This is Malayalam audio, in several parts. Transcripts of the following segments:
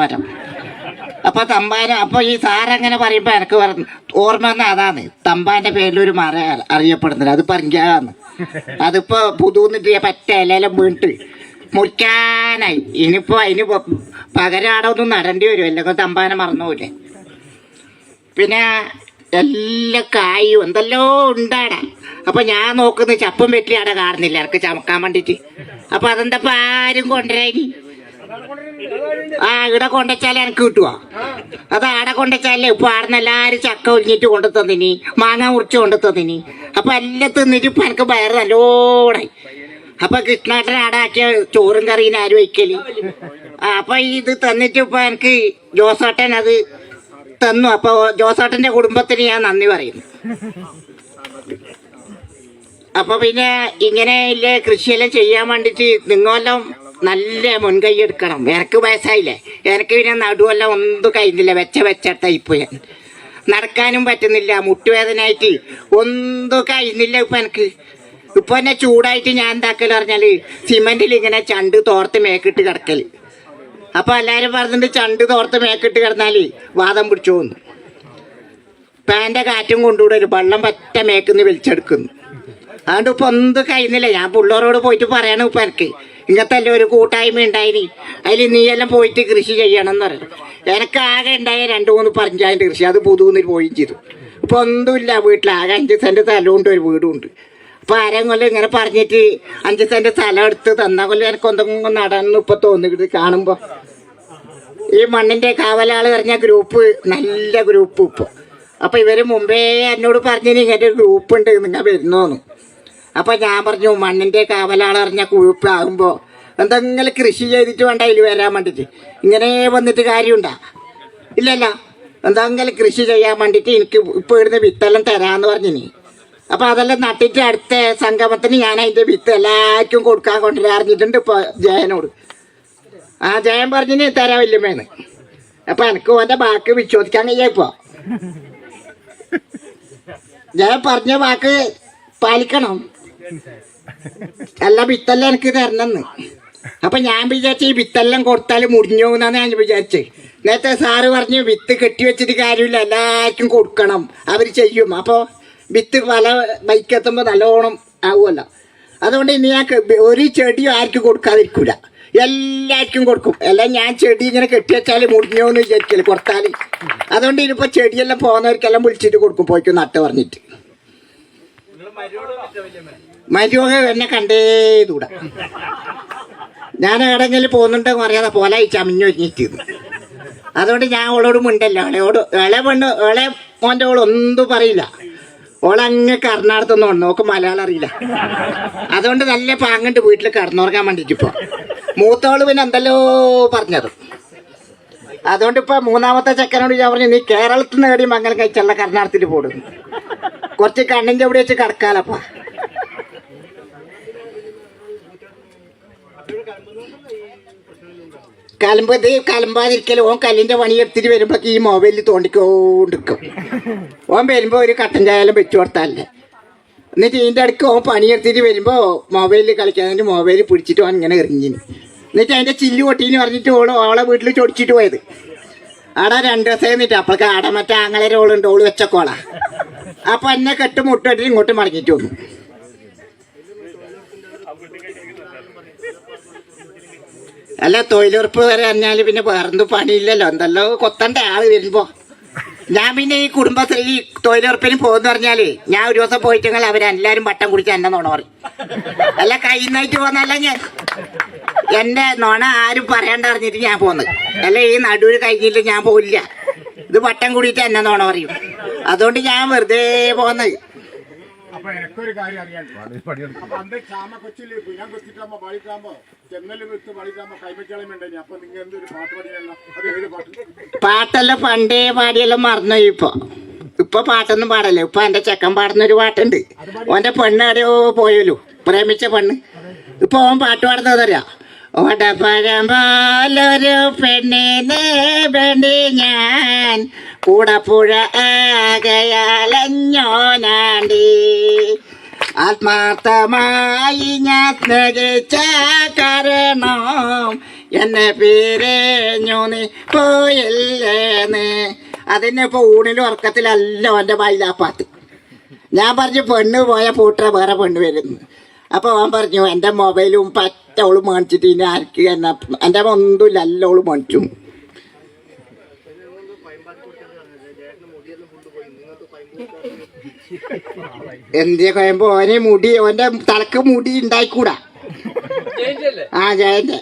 വട്ടവരം. അപ്പൊ തമ്പാന അപ്പൊ ഈ സാറങ്ങനെ പറയുമ്പോ എനിക്ക് പറഞ്ഞു ഓർമ്മ വന്ന അതാണ്. തമ്പാന്റെ പേരിൽ ഒരു മര അറിയപ്പെടുന്നില്ല. അത് പറഞ്ഞാന്ന് അതിപ്പോ പുതുന്നിട്ട് പറ്റ എല്ലാം വീണ്ട് മുറിക്കാനായി. ഇനിയിപ്പോ അതിന് പകരാടൊന്നും ഒന്നും വരും. അല്ലെങ്കിൽ തമ്പാനെ മറന്നുപോലെ പിന്നെ എല്ലാ കായും എന്തെല്ലോ ഉണ്ടാടാ. അപ്പൊ ഞാൻ നോക്കുന്ന ചപ്പും അവിടെ കാണുന്നില്ല. എനിക്ക് ചമക്കാൻ വേണ്ടിട്ട്. അപ്പൊ അതെന്താ ആരും കൊണ്ടുവരാനി ആ ഇവിടെ കൊണ്ടുവച്ചാലേ എനിക്ക് കിട്ടുവാ. അത് ആടെ കൊണ്ടുവച്ചാലേ ഇപ്പൊ ആടുന്ന് എല്ലാരും ചക്ക ഒഴിഞ്ഞിട്ട് കൊണ്ടു തന്നിനി മാങ്ങ മുറിച്ച് കൊണ്ടു തന്നിനി അപ്പൊ എല്ലാം തിന്നിട്ട് ഇപ്പൊ എനിക്ക് വയറ് നല്ലോണായി. അപ്പൊ കൃഷ്ണാട്ടൻ ആടെ ആക്കിയ ചോറും കറിയും ആരും വയ്ക്കൽ. അപ്പൊ ഇത് തന്നിട്ട് ഇപ്പൊ എനിക്ക് ജോസേട്ടൻ അത് തന്നു. അപ്പൊ ജോസേട്ടന്റെ കുടുംബത്തിന് ഞാൻ നന്ദി പറയുന്നു. അപ്പൊ പിന്നെ ഇങ്ങനെ ഇല്ലേ കൃഷിയെല്ലാം ചെയ്യാൻ വേണ്ടിട്ട് നിങ്ങളെല്ലാം നല്ല മുൻകൈ എടുക്കണം. എനക്ക് വയസ്സായില്ലേ? എനക്ക് പിന്നെ നടുവെല്ലാം ഒന്നും കഴിഞ്ഞില്ല. വെച്ച വെച്ചിട്ട ഇപ്പൊ ഞാൻ. നടക്കാനും പറ്റുന്നില്ല. മുട്ടുവേദനയായിട്ട് ഒന്നും കഴിഞ്ഞില്ല ഇപ്പൊ എനിക്ക്. ഇപ്പൊ എന്നെ ചൂടായിട്ട് ഞാൻ എന്താക്കൽ പറഞ്ഞാൽ സിമെന്റിൽ ഇങ്ങനെ ചണ്ട് തോർത്ത് മേക്കിട്ട് കിടക്കൽ അപ്പൊ എല്ലാരും പറഞ്ഞിട്ട് ചണ്ട് തോർത്ത് മേക്കിട്ട് കിടന്നാൽ വാദം പിടിച്ചു പോകുന്നു പാന്റെ കാറ്റും കൊണ്ടുകൂടെ ഒരു വെള്ളം പറ്റ മേക്കുന്ന് വലിച്ചെടുക്കുന്നു അതുകൊണ്ട് ഇപ്പൊ ഒന്നും കഴിയുന്നില്ല ഞാൻ പിള്ളേരോട് പോയിട്ട് പറയണം ഇപ്പൊ എനിക്ക്. ഇങ്ങനത്തെ ഒരു കൂട്ടായ്മ ഉണ്ടായിനി? അതിൽ നീയെല്ലാം പോയിട്ട് കൃഷി ചെയ്യണം എന്ന് പറഞ്ഞു. എനിക്ക് ആകെ ഉണ്ടായ രണ്ട് മൂന്ന് പഞ്ചായത്ത് കൃഷി. അത് പുതുന്നിൽ പോയും ചെയ്തു. ഇപ്പൊ ഒന്നുമില്ല വീട്ടിൽ ആകെ അഞ്ച് സെന്റ് സ്ഥലമുണ്ട് ഒരു വീടുണ്ട് അപ്പൊ ആരെയും കൊല്ലം ഇങ്ങനെ പറഞ്ഞിട്ട് അഞ്ച് സെന്റ് സ്ഥലം എടുത്ത് തന്ന കൊല്ലം എനിക്ക് എന്തെങ്കിലും നടന്നു ഇപ്പൊ തോന്നിക്കിട്ട് കാണുമ്പോ. ഈ മണ്ണിന്റെ കാവലാൾ പറഞ്ഞ ഗ്രൂപ്പ് നല്ല ഗ്രൂപ്പ് ഇപ്പൊ. അപ്പൊ ഇവർ മുമ്പേ എന്നോട് പറഞ്ഞിന് ഇങ്ങനെ ഒരു ഗ്രൂപ്പ് ഉണ്ട് നിങ്ങൾ വരുന്നോന്ന് അപ്പൊ ഞാൻ പറഞ്ഞു മണ്ണിന്റെ കാവലാൾ കുഴുപ്പാകുമ്പോൾ എന്തെങ്കിലും കൃഷി ചെയ്തിട്ട് വേണ്ട അതിൽ വരാൻ വേണ്ടിട്ട്. ഇങ്ങനെ വന്നിട്ട് കാര്യമുണ്ടാ? ഇല്ലല്ല. എന്തെങ്കിലും കൃഷി ചെയ്യാൻ വേണ്ടിട്ട് എനിക്ക് ഇപ്പൊ ഇവിടുന്ന് വിത്തെല്ലാം തരാന്ന് പറഞ്ഞിനി. അപ്പോൾ അതെല്ലാം നട്ടിട്ട് അടുത്ത സംഗമത്തിന് ഞാൻ അതിന്റെ വിത്ത് എല്ലാവർക്കും കൊടുക്കാൻ കൊണ്ടുവരാറിഞ്ഞിട്ടുണ്ട് ഇപ്പൊ ജയനോട്. ആ ജയൻ പറഞ്ഞു നീ വല്യമ്മേന്ന്. അപ്പൊ എനിക്ക് ഓന്റെ വാക്ക് വിശ്വസിക്കാൻ കഴിയാ ഇപ്പൊ. ജയൻ പറഞ്ഞ വാക്ക് പാലിക്കണം. അല്ല വിത്തെല്ലാം എനിക്ക് തരണമെന്ന് അപ്പൊ ഞാൻ വിചാരിച്ചു ഈ വിത്തെല്ലാം കൊടുത്താൽ മുടിഞ്ഞു ഞാൻ വിചാരിച്ചത് നേരത്തെ സാറ് പറഞ്ഞു വിത്ത് കെട്ടി വെച്ചിട്ട് കാര്യമില്ല എല്ലാവർക്കും കൊടുക്കണം. അവർ ചെയ്യും. അപ്പോൾ വിത്ത് പല ബൈക്കെത്തുമ്പോൾ നല്ലോണം ആവുമല്ലോ. അതുകൊണ്ട് ഇനി ഞാൻ ഒരു ചെടിയും ആർക്കും കൊടുക്കാതിരിക്കൂല. എല്ലാവർക്കും കൊടുക്കും. എല്ലാം ഞാൻ ചെടി ഇങ്ങനെ കെട്ടി വെച്ചാൽ മുടിഞ്ഞോ എന്ന് കൊടുത്താൽ അതുകൊണ്ട് ഇനിയിപ്പോൾ ചെടിയെല്ലാം പോകുന്നവർക്കെല്ലാം വിളിച്ചിട്ട് കൊടുക്കും പോയിക്കും നട്ട് പറഞ്ഞിട്ട്. മരുമക എന്നെ കണ്ടേ കണ്ടേതൂടാ ഞാൻ എവിടെങ്കിലും പോകുന്നുണ്ടെന്ന് പറയാതെ പോലെ ചമിഞ്ഞു ഒരുങ്ങിട്ട് അതുകൊണ്ട് ഞാൻ ഓളോട് മിണ്ടല്ലോ. അവളോട് ഇളെ പെണ്ണ് ഇളെ മോന്റെ ഓൾ ഒന്നും പറയില്ല. ഓളങ്ങ് കർണാടകത്തൊന്നും ഉണ്ട് നോക്ക് മലയാളം അറിയില്ല. അതുകൊണ്ട് നല്ല പാങ്ങണ്ട് വീട്ടിൽ കിടന്നുറങ്ങാൻ വേണ്ടിയിട്ട് ഇപ്പോൾ മൂത്തോൾ പിന്നെ എന്തല്ലോ പറഞ്ഞത്. അതുകൊണ്ട് ഇപ്പൊ മൂന്നാമത്തെ ചെക്കനോട് ഞാൻ പറഞ്ഞു നീ കേരളത്തിൽ നിന്ന് നേടി മംഗലം കഴിച്ചുള്ള കർണാടകത്തിൽ പോടും കുറച്ച് കണ്ണിന്റെ അവിടെ വെച്ച് കിടക്കാലപ്പാ കലമ്പ് ഇത് കലമ്പാതിരിക്കൽ. ഓൻ കല്ലിന്റെ പണി എടുത്തിട്ട് വരുമ്പോ ഈ മൊബൈലിൽ തോണ്ടിക്കൊണ്ടിരിക്കും. ഓൻ വരുമ്പോ ഒരു കട്ടൻ ചായാലും വെച്ചു കൊടുത്താലേ എന്നിട്ട് ഇതിന്റെ അടുക്ക് ഓൻ പണിയെടുത്തിട്ട് വരുമ്പോ മൊബൈലിൽ കളിക്കാൻ മൊബൈൽ പിടിച്ചിട്ട് ഓൻ ഇങ്ങനെ എറിഞ്ഞിന്. എന്നിട്ട് അതിന്റെ ചില്ല് പൊട്ടീന്ന് പറഞ്ഞിട്ട് ഓൾ ഓളെ വീട്ടിൽ ചൊടിച്ചിട്ട് പോയത്. ആടെ രണ്ട് ദിവസം എന്നിട്ട് അപ്പോഴേക്ക് ആടെ മറ്റേ ആങ്ങളെ ഓളുണ്ട്. ഓൾ വെച്ചക്കോളാ. അപ്പൊ എന്നെ കെട്ട് മുട്ടിട്ട് ഇങ്ങോട്ട് മടങ്ങിയിട്ട് വന്നു. അല്ല തൊഴിലുറപ്പ് വരെ അറിഞ്ഞാൽ പിന്നെ വേറെന്തും പണിയില്ലല്ലോ. എന്തല്ലോ കൊത്തണ്ട ആൾ വരുമ്പോ. ഞാൻ പിന്നെ ഈ കുടുംബശ്രീ തൊഴിലുറപ്പിന് പോകുന്ന പറഞ്ഞാൽ ഞാൻ ഒരു ദിവസം പോയിട്ടെങ്കിൽ അവരെല്ലാരും വട്ടം കുടിച്ച് എന്നെ നോണ പറയും. അല്ല കയ്യുന്നായിട്ട് പോന്നല്ല ഞാൻ. എന്റെ നോണ ആരും പറയണ്ട അറിഞ്ഞിട്ട് ഞാൻ പോന്ന്. അല്ല ഈ നടുവിൽ കഴിഞ്ഞില്ല ഞാൻ പോയില്ല ഇത് വട്ടം കൂടിയിട്ട് എന്നെ നോണ പറയും. അതുകൊണ്ട് ഞാൻ വെറുതെ പോന്നത് അപ്പൊ എനക്കൊരു കാര്യം അറിയാണ്ട് അപ്പൊ അന്റെ ചാമ കൊച്ചിൽ ഞാൻ കൊച്ചിട്ടാകുമ്പോ പാടിക്കാകുമ്പോ ചെന്നൽ വിത്ത് പാടിക്കാകുമ്പോ കൈമറ്റാളം വേണ്ടേ അപ്പൊ നിങ്ങൾ എന്തൊരു പാട്ട് പാടിയല്ല അത് ഏത് പാട്ട്? പാട്ടെല്ലാം പണ്ടേ പാടിയെല്ലാം മറന്നു ഇപ്പൊ. ഇപ്പൊ പാട്ടൊന്നും പാടല്ലേ. ഇപ്പൊ എന്റെ ചെക്കൻ പാടുന്ന ഒരു പാട്ടുണ്ട് ഓന്റെ പെണ്ണ് പോയല്ലോ. പ്രേമിച്ച പെണ്ണ്. ഇപ്പൊ ഓൻ പാട്ട് പാടുന്നതറിയാ ഓടപ്പഴം പോലൊരു പെണ്ണിനെ പെണ്ണി ഞാൻ കൂടപ്പുഴ ആകയാലഞ്ഞോനാണ്ടി. ആത്മാർത്ഥമായി ഞാൻ സ്നേഹിച്ച കാരണം എന്നെ പിരഞ്ഞു നീ പോയില്ലേന്ന്. അതിനെ ഇപ്പോൾ ഊണിലും ഉറക്കത്തിലല്ല എന്റെ മൈലാപ്പാത്ത് ഞാൻ പറഞ്ഞു പെണ്ണ് പോയ പൂട്ട വേറെ പെണ്ണ് വരുന്നു. അപ്പോൾ അവൻ പറഞ്ഞു എന്റെ മൊബൈലും പറ്റ ഓൾ മേടിച്ചിട്ട് ഇനി ആർക്ക് എന്നെ എന്റെ ഒന്നുമില്ല എല്ലാം ഓൾ മേടിച്ചു. എന്തിയെ കോയമ്പോ ഓനെ മുടി ഓന്റെ തലക്ക് മുടി ഉണ്ടായിക്കൂടാ. ആ ജയന്റെ.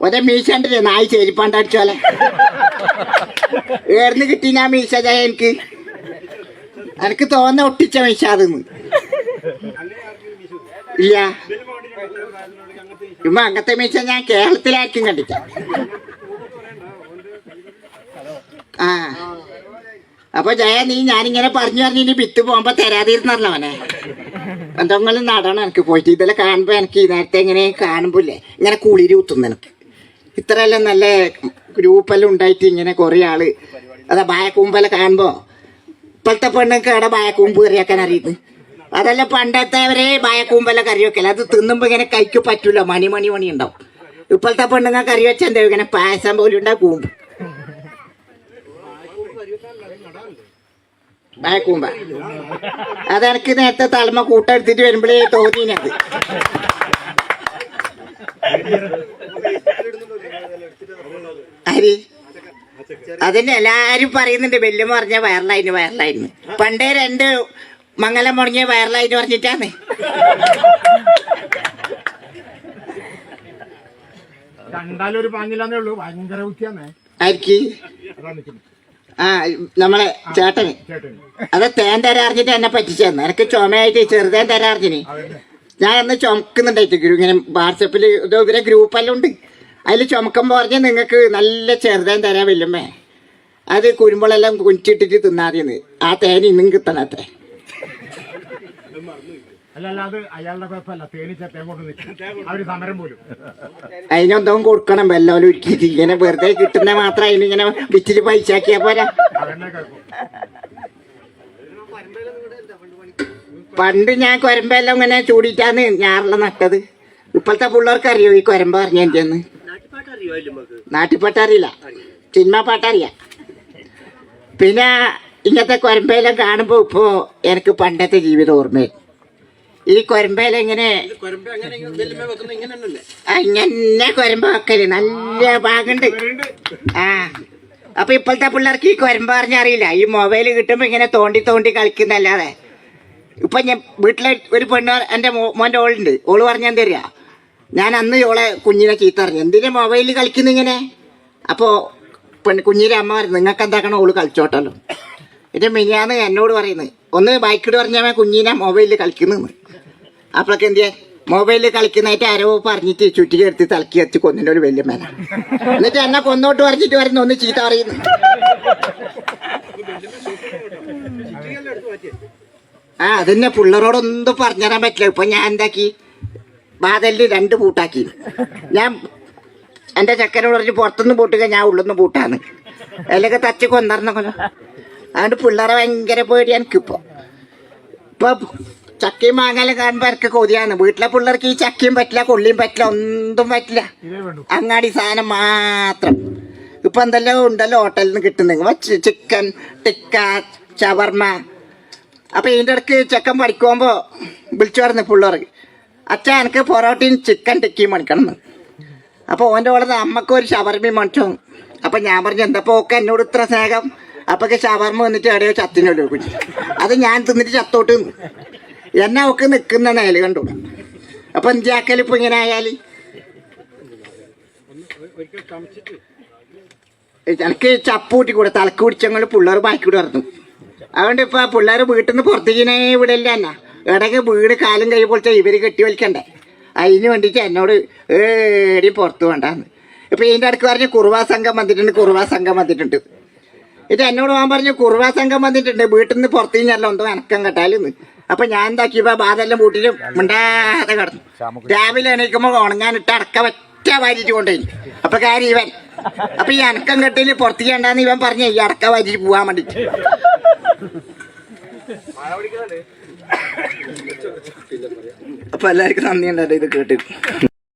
ഓന്റെ മീശ ഉണ്ടല്ലേ നായി ചേരിപ്പാണ്ടടിച്ചോലെ ഏർന്ന് കിട്ടി ഞാൻ മീശ ജയ എനിക്ക്. എനിക്ക് തോന്നുന്ന ഒട്ടിച്ച മീശ അതെന്ന്. ഇല്ല. ഇമ്മ അങ്ങനത്തെ മീശ ഞാൻ കേരളത്തിലാക്കി കണ്ടിട്ട ആ. അപ്പൊ ജയ നീ ഞാനിങ്ങനെ പറഞ്ഞു പറഞ്ഞു ഇനി വിത്ത് പോകുമ്പോ തരാതിരുന്നല്ലോ അവനെ. എന്തെങ്കിലും നടണം എനിക്ക് പോയിട്ട്. ഇതെല്ലാം കാണുമ്പോ എനിക്ക് നേരത്തെ ഇങ്ങനെ കാണുമ്പോല്ലേ ഇങ്ങനെ കുളിരി കുത്തുന്നു എനിക്ക് ഇത്രയെല്ലാം നല്ല ഗ്രൂപ്പെല്ലാം ഉണ്ടായിട്ട് ഇങ്ങനെ കുറെ ആൾ. അതാ ബായക്കൂമ്പെല്ലാം കാണുമ്പോ. ഇപ്പോഴത്തെ പെണ്ണുങ്ങൾക്ക് അവിടെ ബായക്കൂമ്പ് കറിയാക്കാൻ അറിയുന്നു അതെല്ലാം പണ്ടത്തെവരെ ബായക്കൂമ്പെല്ലാം കറി വെക്കല. അത് തിന്നുമ്പോ ഇങ്ങനെ കൈക്ക് പറ്റൂല. മണി മണി മണി ഉണ്ടാവും. ഇപ്പോഴത്തെ പെണ്ണുങ്ങൾ കറി വെച്ചാൽ എന്താ ഇങ്ങനെ പായസം പോലും ഉണ്ടാവും കൂമ്പ്. ബായക്കൂമ്പ അതെനിക്ക് നേരത്തെ തലമ കൂട്ടെടുത്തിട്ട് വരുമ്പോഴേ തോന്നിയത് അരി അതിന് എല്ലാരും പറയുന്നുണ്ട് വെല്ലുമ്മ പറഞ്ഞ വയറലായിരുന്നു വയറലായിരുന്നു പണ്ടേ രണ്ട് മംഗലം മുടങ്ങിയ വയറിലായിട്ട് പറഞ്ഞിട്ടാന്ന്. കണ്ടാലൊരു പാങ്ങില്ലാന്നേ ഉള്ളൂ. ഭയങ്കര അതാ നിൽക്കുന്നത്. ആ നമ്മളെ ചേട്ടന്. അത് തേൻ തരാർജിന്റെ എന്നെ പറ്റിച്ചേർന്ന് എനിക്ക് ചുമയായിട്ട് ചെറുതേൻ തരാർജിന് ഞാൻ അന്ന് ചുമക്കുന്നുണ്ടായിട്ട് ഇങ്ങനെ വാട്സപ്പിൽ ഇവരെ ഗ്രൂപ്പെല്ലാം ഉണ്ട്. അതിൽ ചുമക്കുമ്പോൾ പറഞ്ഞാൽ നിങ്ങൾക്ക് നല്ല ചെറുതേൻ തരാൻ വല്ലുമ്മേ അത് കുരുമ്പളെല്ലാം കുഞ്ചിട്ടിട്ട് തിന്നാതിന്ന്. ആ തേൻ ഇന്നും കിട്ടണത്രേ അല്ലല്ല അത് അയാളുടെ കുഴപ്പമല്ല. തേനീച്ച തേൻ കൊണ്ട് നിൽക്കും അവർ സമരം പോലും. അതിനെന്തോ കൊടുക്കണം. വെല്ലോലും ഒരുക്കിയിട്ട് ഇങ്ങനെ വെറുതെ കിട്ടുന്ന മാത്രം അതിനിങ്ങനെ വിറ്റിട്ട് പൈസ ആക്കിയാ പോരാ. അതെന്നെ കേൾക്കും പണ്ട് ഞാൻ കൊരമ്പെല്ലാം ഇങ്ങനെ ചൂടിയിട്ടാണ് ഞാറെല്ലാം നട്ടത്. ഇപ്പോഴത്തെ പിള്ളേർക്ക് അറിയോ ഈ കൊരമ്പ പറഞ്ഞ എന്റെന്ന് നാട്ടിപ്പാട്ട് അറിയില്ല സിനിമ പാട്ടറിയ. പിന്നെ ഇങ്ങനത്തെ കൊരമ്പയെല്ലാം കാണുമ്പോൾ ഇപ്പോൾ എനിക്ക് പണ്ടത്തെ ജീവിതം ഓർമ്മയായി. ഈ കൊരമ്പയെല്ലാം ഇങ്ങനെ കൊരമ്പ വെക്കൽ. നല്ല ഭാഗണ്ട് ആ. അപ്പൊ ഇപ്പോഴത്തെ പിള്ളേർക്ക് ഈ കൊരമ്പ പറഞ്ഞറിയില്ല ഈ മൊബൈൽ കിട്ടുമ്പോ ഇങ്ങനെ തോണ്ടി തോണ്ടി കളിക്കുന്നല്ലാതെ. ഇപ്പൊ ഞാൻ വീട്ടിലെ ഒരു പെണ്ണ് എന്റെ മോന്റെ ഓളുണ്ട്. ഓൾ പറഞ്ഞാൽ തരിക ഞാൻ അന്ന് ഓളെ കുഞ്ഞിനെ ചീത്ത പറഞ്ഞു. എന്തിനാ മൊബൈലിൽ കളിക്കുന്നു ഇങ്ങനെ? അപ്പോ പെണ്ണ് കുഞ്ഞിന്റെ അമ്മ പറഞ്ഞു നിങ്ങൾക്ക് എന്താക്കണം? ഓൾ കളിച്ചോട്ടല്ലോ. എന്റെ മിനിയാന്ന് എന്നോട് പറയുന്നത്. ഒന്ന് ബൈക്കിട്ട് പറഞ്ഞാൽ കുഞ്ഞിനെ മൊബൈലിൽ കളിക്കുന്നെന്ന്. അപ്പോഴൊക്കെ എന്തിയാ? മൊബൈലിൽ കളിക്കുന്നതായിട്ട് ആരോ പറഞ്ഞിട്ട് ചുറ്റി എടുത്ത് തലക്കി വെച്ച് കൊന്നിന്റെ ഒരു വലിയ മേന. എന്നിട്ട് എന്നെ കൊന്നോട്ട് പറഞ്ഞിട്ട് വരുന്ന ഒന്ന് ചീത്ത പറയുന്നു. ആ അതന്നെ പിള്ളേരോടൊന്നും പറഞ്ഞുതരാൻ പറ്റില്ല. ഇപ്പൊ ഞാൻ എന്താക്കി? ബാദലിൽ രണ്ട് പൂട്ടാക്കി. ഞാൻ എന്റെ ചക്കനോട് പറഞ്ഞ് പുറത്തുനിന്ന് പൂട്ടുക ഞാൻ ഉള്ളൊന്ന് പൂട്ടാന്ന്. അല്ലെങ്കിൽ തച്ച് കൊന്നറിഞ്ഞല്ലോ അതുകൊണ്ട് പിള്ളേരെ ഭയങ്കര പേടിയാണ് എനിക്കിപ്പോ. ഇപ്പൊ ചക്കയും മാങ്ങാലും കാണുമ്പോ ഇറക്ക് കൊതിയാണ്. വീട്ടിലെ പിള്ളേർക്ക് ഈ ചക്കയും പറ്റില്ല കൊള്ളിയും പറ്റില്ല ഒന്നും പറ്റില്ല. അങ്ങാടി സാധനം മാത്രം. ഇപ്പൊ എന്തെല്ലാം ഉണ്ടല്ലോ ഹോട്ടലിൽ നിന്ന് കിട്ടുന്നത്. ചിക്കൻ ടിക്ക ഷവർമ അപ്പൊ ഇതിന്റെ ഇടയ്ക്ക് ചെക്കൻ പഠിക്കുമ്പോ വിളിച്ചു പറഞ്ഞു പിള്ളേർക്ക് അച്ഛൻ എനിക്ക് പൊറോട്ടയും ചിക്കൻ ടിക്കയും മണിക്കണം അപ്പൊ ഓന്റെ ഓളത് അമ്മയ്ക്ക് ഒരു ഷവർമയും മണിച്ചു അപ്പൊ ഞാൻ പറഞ്ഞു എന്താ പോക്ക എന്നോട് ഇത്ര സ്നേഹം? അപ്പൊക്കെ ഷവർമ വന്നിട്ട് എവിടെയോ ചത്തിനോട് കുഞ്ഞ് അത് ഞാൻ തിന്നിട്ട് ചത്തോട്ട് നിന്ന്. എന്നെ ഒക്കെ നിൽക്കുന്ന അയാൾ കണ്ടു. അപ്പൊ എന്തിയാക്കൽ ഇപ്പൊ ഇങ്ങനെ ആയാൽ? എനിക്ക് ചപ്പൂട്ടി കൂടെ തലക്ക് പിടിച്ചങ്ങൾ പിള്ളേർ ബാക്കിക്കൂടെ നടന്നു. അതുകൊണ്ട് ഇപ്പൊ പിള്ളേർ വീട്ടിൽ നിന്ന് പുറത്തേക്കിനെ അല്ല എന്നാ. ഇടയ്ക്ക് വീട് കാലം കൈ പോലത്തെ ഇവർ കെട്ടി വലിക്കണ്ടേ? അതിന് വേണ്ടിയിട്ട് എന്നോട് ഏടി പുറത്ത് വേണ്ടാന്ന്. ഇപ്പൊ ഇതിന്റെ അടുക്ക് പറഞ്ഞ് കുറുവാ സംഘം വന്നിട്ടുണ്ട് കുറുവാ സംഘം വന്നിട്ടുണ്ട്. ഇത് എന്നോട് പോകാൻ പറഞ്ഞു കുറുവാ സംഘം വന്നിട്ടുണ്ട് വീട്ടിൽ നിന്ന് പുറത്തു കഴിഞ്ഞാലോ എന്തോ അനക്കം കെട്ടാലെന്ന് അപ്പൊ ഞാൻ എന്താക്കി ഇപ്പൊ ബാധെല്ലാം കൂട്ടിട്ട് മിണ്ടാതെ കിടന്നു. രാവിലെ എണീക്കുമ്പോ ഉണങ്ങാനിട്ട് അടക്ക ഒറ്റ വാരിട്ട് കൊണ്ടുപോയി. അപ്പൊ കാര്യം ഇവൻ അപ്പൊ ഈ അനക്കം കെട്ടിൽ പുറത്തേക്ക് വേണ്ടാന്ന് ഇവൻ പറഞ്ഞ ഈ അടക്ക വാരിട്ട് പോവാൻ വേണ്ടിട്ട്. അപ്പൊ എല്ലാവർക്കും നന്ദി ഉണ്ടായിട്ട് ഇത് കേട്ട്.